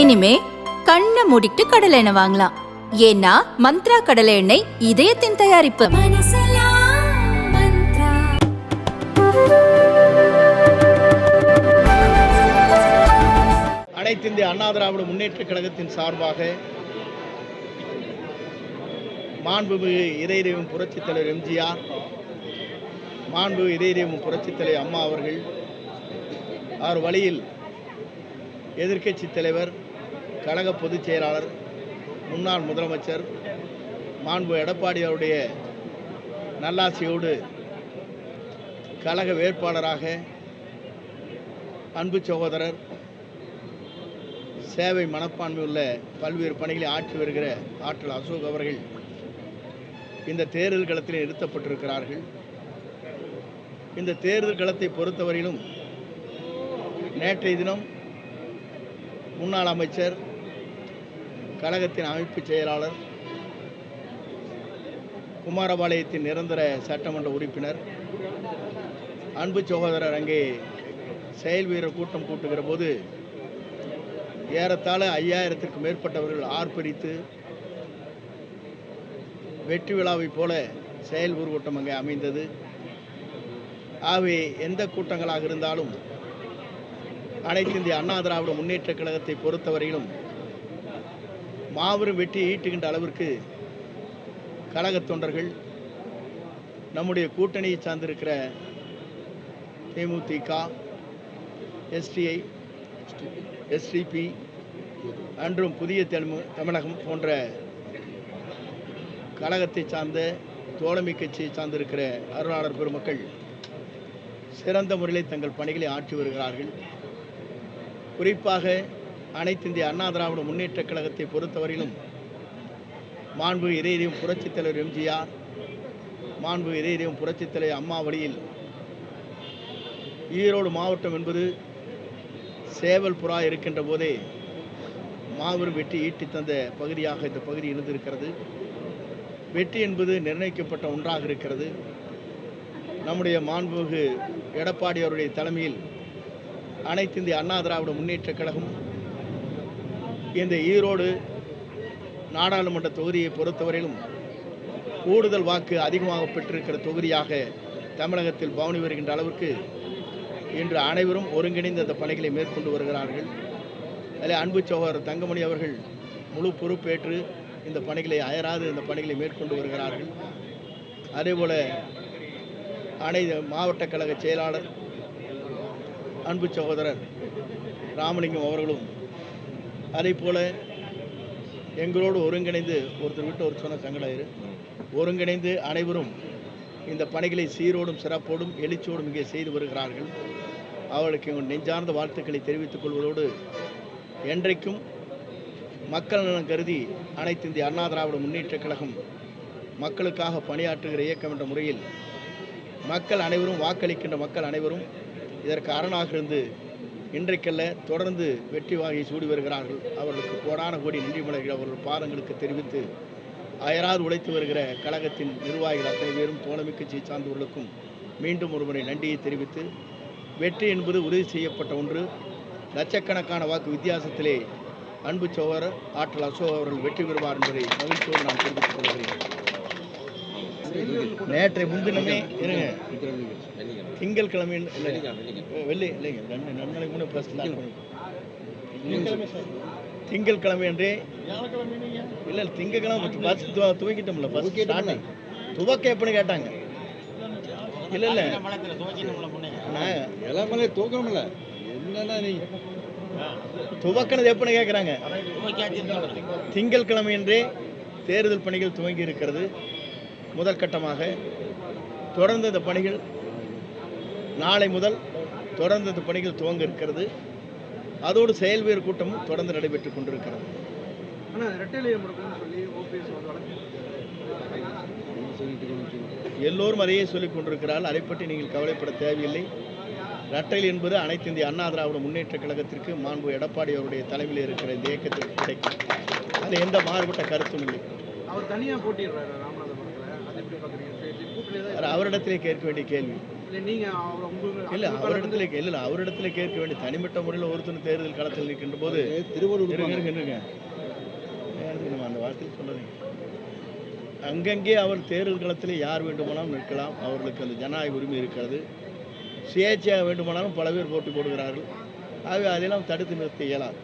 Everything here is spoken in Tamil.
இனிமே கண்ணை மூடிட்டு கடலை எண்ணெய் வாங்கலாம். ஏன்னா மந்த்ரா கடலை எண்ணெய் இதயத்தின் தயாரிப்பு. அனைத்து இந்திய அண்ணா திராவிட முன்னேற்ற கழகத்தின் சார்பாக மாண்புமிகு இதயதெய்வம் புரட்சித் தலைவர் எம்ஜிஆர் மாண்பு இதயதெய்வம் புரட்சித் தலைவர் அம்மா அவர்கள் அவர் வழியில் எதிர்க்கட்சி தலைவர் கழக பொதுச் செயலாளர் முன்னாள் முதலமைச்சர் மாண்பு எடப்பாடி அவருடைய நல்லாசியோடு கழக வேட்பாளராக அன்பு சகோதரர் சேவை மனப்பான்மை உள்ள பல்வேறு பணிகளை ஆற்றி வருகிற ஆற்றல் அசோக் அவர்கள் இந்த தேர்தல் களத்தில் நிறுத்தப்பட்டிருக்கிறார்கள். இந்த தேர்தல் களத்தை பொறுத்தவரையிலும் நேற்றைய தினம் முன்னாள் அமைச்சர் கழகத்தின் அமைப்பு செயலாளர் குமாரபாளையத்தின் நிரந்தர சட்டமன்ற உறுப்பினர் அன்பு சகோதரர் அங்கே செயல் வீரர் கூட்டம் கூட்டுகிற போது ஏறத்தாழ ஐயாயிரத்திற்கு மேற்பட்டவர்கள் ஆர்ப்பரித்து வெற்றி விழாவைப் போல செயல் ஊர்கூட்டம் அங்கே அமைந்தது. ஆகவே எந்த கூட்டங்களாக இருந்தாலும் அனைத்து இந்திய அண்ணா திராவிட முன்னேற்றக் கழகத்தை பொறுத்தவரையிலும் மாபெரும் வெற்றியை ஈட்டுகின்ற அளவிற்கு கழக தொண்டர்கள் நம்முடைய கூட்டணியை சார்ந்திருக்கிற தேமுதிக எஸ்டிஐ எஸ்டிபி அன்றும் புதிய தெலுங்கு தமிழகம் போன்ற கழகத்தை சார்ந்த தோழமை கட்சியை சார்ந்திருக்கிற அருளாளர் பெருமக்கள் சிறந்த முறையில் தங்கள் பணிகளை ஆற்றி வருகிறார்கள். குறிப்பாக அனைத்து இந்திய அண்ணா திராவிட முன்னேற்ற கழகத்தை பொறுத்தவரையிலும் மாண்பு இதயம் புரட்சித் தலைவர் எம்ஜிஆர் மாண்பு இதயம் புரட்சித் தலைவர் அம்மா வழியில் ஈரோடு மாவட்டம் என்பது சேவல் புறா இருக்கின்ற போதே மாபெரும் வெற்றி ஈட்டி தந்த பகுதியாக இந்த பகுதி இருந்திருக்கிறது. வெற்றி என்பது நிர்ணயிக்கப்பட்ட ஒன்றாக இருக்கிறது. நம்முடைய மாண்புமிகு எடப்பாடி அவருடைய தலைமையில் அனைத்து இந்திய அண்ணா திராவிட முன்னேற்றக் கழகம் இந்த ஈரோடு நாடாளுமன்ற தொகுதியை பொறுத்தவரையிலும் கூடுதல் வாக்கு அதிகமாக பெற்றிருக்கிற தொகுதியாக தமிழகத்தில் பவனி வருகின்ற அளவுக்கு இன்று அனைவரும் ஒருங்கிணைந்து அந்த பணிகளை மேற்கொண்டு வருகிறார்கள். அதில் அன்பு சகோதரர் தங்கமணி அவர்கள் முழு பொறுப்பேற்று இந்த பணிகளை அயராது இந்த பணிகளை மேற்கொண்டு வருகிறார்கள். அதேபோல அனை மாவட்ட கழக செயலாளர் அன்பு சகோதரர் ராமலிங்கம் அவர்களும் அதே போல எங்களோடு ஒருங்கிணைந்து ஒருத்தர் விட்டு ஒரு சொன்ன சங்கடாயிரு ஒருங்கிணைந்து அனைவரும் இந்த பணிகளை சீரோடும் சிறப்போடும் எழுச்சியோடும் இங்கே செய்து வருகிறார்கள். அவர்களுக்கு எங்கள் நெஞ்சார்ந்த வாழ்த்துக்களை தெரிவித்துக் கொள்வதோடு என்றைக்கும் மக்கள் நலன் கருதி அனைத்து இந்திய அண்ணா திராவிட முன்னேற்றக் கழகம் மக்களுக்காக பணியாற்றுகிற இயக்கம் என்ற முறையில் மக்கள் அனைவரும் வாக்களிக்கின்ற மக்கள் அனைவரும் இதற்கு அரணாக இருந்து இன்றைக்கல்ல தொடர்ந்து வெற்றி வாங்கி சூடி வருகிறார்கள். அவர்களுக்கு கோடான கோடி நன்றி மலர்கள் அவர்கள் பாதங்களுக்கு தெரிவித்து அயராது உழைத்து வருகிற கழகத்தின் நிர்வாகிகள் அத்தனை பேரும் தோழமை கட்சியை சார்ந்தவர்களுக்கும் மீண்டும் ஒருமுறை நன்றியை தெரிவித்து வெற்றி என்பது உறுதி செய்யப்பட்ட ஒன்று. லட்சக்கணக்கான வாக்கு வித்தியாசத்திலே அன்பு சோழர் ஆற்றல் அசோக் அவர்கள் வெற்றி பெறுவார் என்பதை மகிழ்ச்சியோடு நான் தெரிவித்துக் கொள்கிறேன். நேற்றை முன்தினமே இருங்க. திங்கள் கிழமை இல்லை. வெள்ளி இல்லைங்க ரெண்டு நாளைக்கு முன்னே ப்ளஸ் திங்கள் கிழமை அன்றே இல்லை திங்கக்கிழமை பஸ் துவக்கிட்டோம்ல. பஸ் ஸ்டார்டிங் துவக்க எப்படின்னு கேட்டாங்க. இல்லை இல்லை. எல்லாமே தூக்கமில்ல என்னன்னா நீ? துவக்கினது எப்படின்னு கேட்குறாங்க திங்கள் கிழமை அன்றே தேர்தல் பணிகள் துவங்கி இருக்கிறது. முதல் கட்டமாக தொடர்ந்து இந்த பணிகள் நாளை முதல் தொடர்ந்து இந்த பணிகள் துவங்க இருக்கிறது. அதோடு செயல்வேறு கூட்டமும் தொடர்ந்து நடைபெற்றுக் கொண்டிருக்கிறது. எல்லோரும் அதையே சொல்லிக் கொண்டிருக்கிறார்கள். அதை பற்றி நீங்கள் கவலைப்பட தேவையில்லை. ரட்டைல் என்பது அனைத்து இந்திய அண்ணா திராவிட முன்னேற்றக் கழகத்திற்கு மாண்பு எடப்பாடி அவருடைய தலைமையில் இருக்கிற இந்த இயக்கத்திற்கு கிடைக்கும். அது எந்த மாறுபட்ட கருத்தும் இல்லை. அவர் தனியாக போட்டிடுறாரு அவரிடத்திலே கேட்க வேண்டிய கேள்வி. இல்லை அவரிடத்துல இல்லை அவரிடத்துல கேட்க வேண்டிய தனிப்பட்ட முறையில் ஒருத்தர் தேர்தல் களத்தில் நிற்கின்ற போது திருவள்ளூர் இருங்க நம்ம அந்த வார்த்தையில் சொல்லாதீங்க அங்கங்கே அவர் தேர்தல் களத்தில் யார் வேண்டுமானாலும் நிற்கலாம். அவர்களுக்கு அந்த ஜனநாயக உரிமை இருக்கிறது. சுயேட்சையாக வேண்டுமானாலும் பல பேர் போட்டி போடுகிறார்கள். ஆகவே அதெல்லாம் தடுத்து நிறுத்த இயலாது.